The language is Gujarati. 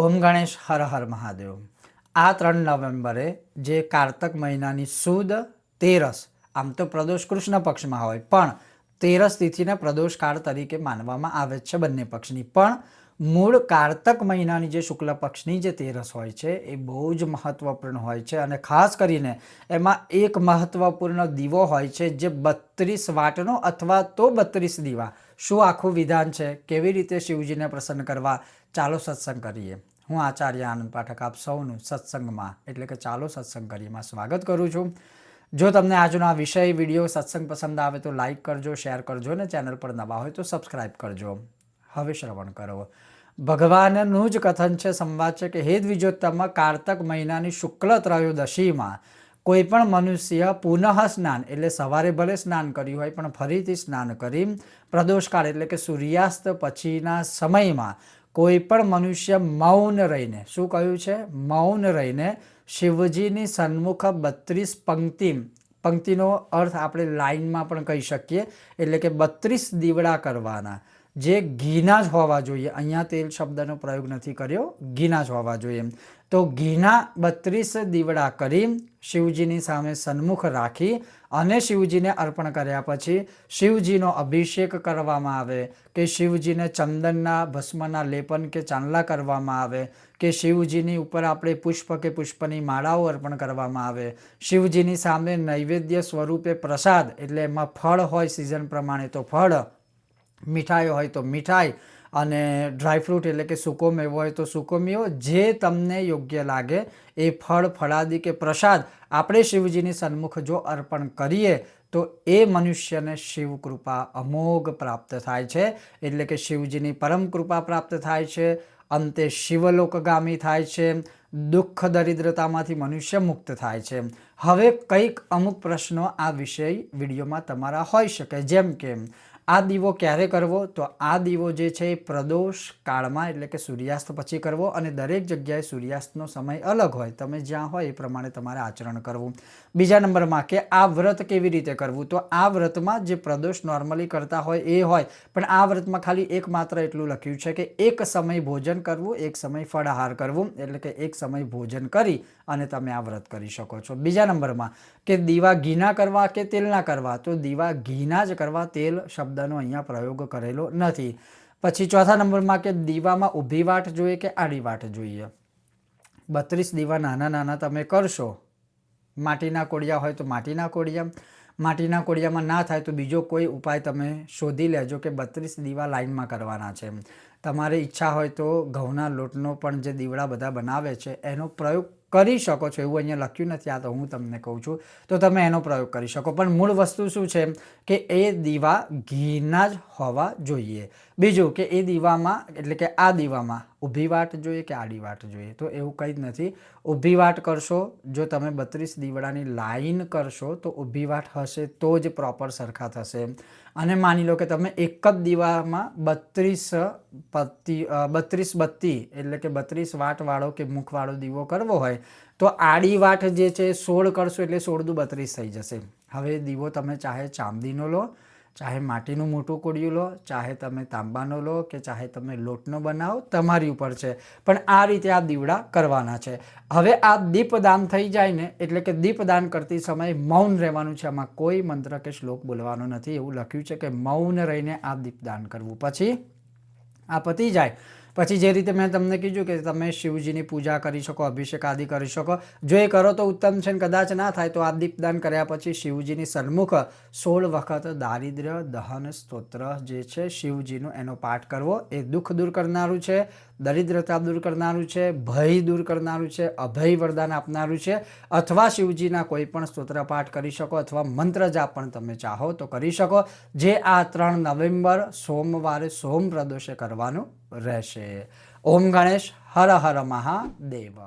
ઓમ ગણેશ હર હર મહાદેવ. આ ત્રણ નવેમ્બરે જે કારતક મહિનાની સુદ, તેરસ, આમ તો પ્રદોષ કૃષ્ણ પક્ષમાં હોય, પણ તેરસ તિથિને પ્રદોષ કાળ તરીકે માનવામાં આવે છે બંને પક્ષની. પણ મૂળ કારતક મહિનાની જે શુક્લ પક્ષની જે તેરસ હોય છે, એ બહુ જ મહત્વપૂર્ણ હોય છે અને ખાસ કરીને એમાં એક મહત્વપૂર્ણ દીવો હોય છે જે બત્રીસ વાટનો અથવા તો બત્રીસ દીવા. શું આખું વિધાન છે? કેવી રીતે શિવજીને પ્રસન્ન કરવા? ચાલો સત્સંગ કરીએ. હું આચાર્ય આનંદ પાઠક આપ સૌનું સત્સંગમાં, એટલે કે ચાલો સત્સંગ કરીએમાં સ્વાગત કરું છું. જો તમને આજનો આ વિષય, વીડિયો સત્સંગ પસંદ આવે તો લાઈક કરજો, શેર કરજો ને ચેનલ પર નવા હોય તો સબસ્ક્રાઈબ કરજો. હવે શ્રવણ કરો. ભગવાનનું જ કથન છે સંવાદ છે કે હે દ્વિજોત્તમ, કારતક મહિનાની શુક્લ ત્રયોદશીમાં કોઈ પણ મનુષ્ય પુનઃ સ્નાન, એટલે સવારે ભલે સ્નાન કર્યું હોય પણ ફરીથી સ્નાન કરી, પ્રદોષકાળ, એટલે કે સૂર્યાસ્ત પછીના સમયમાં કોઈ પણ મનુષ્ય મૌન રહીને, શું કહ્યું છે? મૌન રહીને શિવજીની સન્મુખ બત્રીસ પંક્તિ, પંક્તિનો અર્થ આપણે લાઈનમાં પણ કહી શકીએ, એટલે કે બત્રીસ દીવડા કરવાના. જે ઘીના જ હોવા જોઈએ. અહીંયા તેલ શબ્દનો પ્રયોગ નથી કર્યો. ઘીના જ હોવા જોઈએ. તો ઘીના બત્રીસ દીવડા કરી શિવજીની સામે સન્મુખ રાખી અને શિવજીને અર્પણ કર્યા પછી શિવજીનો અભિષેક કરવામાં આવે, કે શિવજીને ચંદનના ભસ્મના લેપન કે ચાંદલા કરવામાં આવે, કે શિવજીની ઉપર આપણે પુષ્પ કે પુષ્પની માળાઓ અર્પણ કરવામાં આવે. શિવજીની સામે નૈવેદ્ય સ્વરૂપે પ્રસાદ, એટલે એમાં ફળ હોય સિઝન પ્રમાણે તો ફળ, મીઠાઈ હોય તો મીઠાઈ અને ડ્રાયફ્રૂટ એટલે કે સૂકો મેવો હોય તો સૂકો મેવો જે તમને યોગ્ય લાગે, એ ફળ, ફળાદી કે પ્રસાદ આપણે શિવજીની સન્મુખ જો અર્પણ કરીએ, તો એ મનુષ્યને શિવ કૃપા અમોઘ પ્રાપ્ત થાય છે. એટલે કે શિવજીની પરમ કૃપા પ્રાપ્ત થાય છે. અંતે શિવલોકગામી થાય છે. દુઃખ, દરિદ્રતામાંથી મનુષ્ય મુક્ત થાય છે. હવે કંઈક અમુક પ્રશ્નો આ વિષય વિડીયોમાં તમારા હોઈ શકે. જેમ કે આ દીવો ક્યારે કરવો? તો આ દીવો જે છે એ પ્રદોષ કાળમાં, એટલે કે સૂર્યાસ્ત પછી કરવો અને દરેક જગ્યાએ સૂર્યાસ્તનો સમય અલગ હોય. તમે જ્યાં હોય એ પ્રમાણે તમારે આચરણ કરવું. બીજા નંબરમાં કે આ વ્રત કેવી રીતે કરવું? તો આ વ્રતમાં જે પ્રદોષ નોર્મલી કરતા હોય એ હોય. પણ આ વ્રતમાં ખાલી એકમાત્ર એટલું લખ્યું છે કે એક સમય ભોજન કરવું, એક સમય ફળાહાર કરવું, એટલે કે એક સમય ભોજન કરી અને તમે આ વ્રત કરી શકો છો. બીજા નંબરમાં કે દીવા ઘીના કરવા કે તેલના કરવા? તો દીવા ઘીના જ કરવા, તેલ શબ્દનો અહીંયા પ્રયોગ કરેલો નથી. પછી ચોથા નંબરમાં કે દીવામાં ઊભી વાટ જોઈએ કે આડી વાટ જોઈએ? બત્રીસ દીવા નાના નાના તમે કરશો. માટીના કોડિયા હોય તો માટીના કોડિયા માટીના કોડિયામાં ના થાય તો બીજો કોઈ ઉપાય તમે શોધી લેજો કે બત્રીસ દીવા લાઈનમાં કરવાના છે. તમારે ઈચ્છા હોય તો ઘઉંના લોટનો પણ જે દીવડા બધા બનાવે છે, એનો પ્રયોગ કરી શકો છો એવું અહીંયા લખ્યું નથી, આ તો હું તમને કહું છું. તો તમે એનો પ્રયોગ કરી શકો. પણ મૂળ વસ્તુ શું છે? કે એ દીવા ઘીના જ હોવા જોઈએ. બીજું કે એ દીવામાં, એટલે કે આ દીવામાં ઊભી વાટ જોઈએ કે આડી વાટ જોઈએ? તો એવું કંઈ જ નથી. ઊભી વાટ કરશો, જો તમે બત્રીસ દીવડાની લાઈન કરશો, તો ઊભી વાટ હશે તો જ પ્રોપર સરખા થશે અને માની લો કે તમે એક જ દીવામાં બત્રીસ પત્તી બત્રીસ બત્તી એટલે કે બત્રીસ વાટવાળો કે મુખવાળો દીવો કરવો હોય, તો આડી વાટ જે છે સોળ કરશો એટલે સોળ દુ બત્રીસ થઈ જશે. હવે દીવો તમે ચાહે ચાંદીનો લો ચાહે માટીનું મોટું કોડિયું લો, ચાહે તમે તાંબાનો લો કે ચાહે તમે લોટનો બનાવો, તમારી ઉપર છે. પણ આ રીતે આ દીવડા કરવાના છે. હવે આ દીપદાન થઈ જાય ને, એટલે કે દીપદાન કરતી સમયે મૌન રહેવાનું છે. આમાં કોઈ મંત્ર કે શ્લોક બોલવાનો નથી. એવું લખ્યું છે કે મૌન રહીને આ દીપદાન કરવું. પછી આ પતી જાય. પછી જે રીતે મેં તમને કીધું કે તમે શિવજીની પૂજા કરી શકો, અભિષેક આદિ કરી શકો. જો એ કરો તો ઉત્તમ છે ને કદાચ ના થાય તો આ દીપદાન કર્યા પછી શિવજીની સન્મુખ સોળ વખત દારિદ્ર્ય, દહન, સ્તોત્ર જે છે શિવજીનો એનો પાઠ કરવો એ દુઃખ દૂર કરનારું છે, દરિદ્રતા દૂર કરનારું છે, ભય દૂર કરનારું છે, અભય વરદાન આપનારું છે. અથવા શિવજીના કોઈ પણ સ્તોત્ર પાઠ કરી શકો અથવા મંત્ર જાપ પણ તમે ચાહો તો કરી શકો. જે આ ત્રણ નવેમ્બર, સોમવારે સોમ પ્રદોષે કરવાનું રહેશે. ઓમ ગણેશ હર હર મહાદેવ.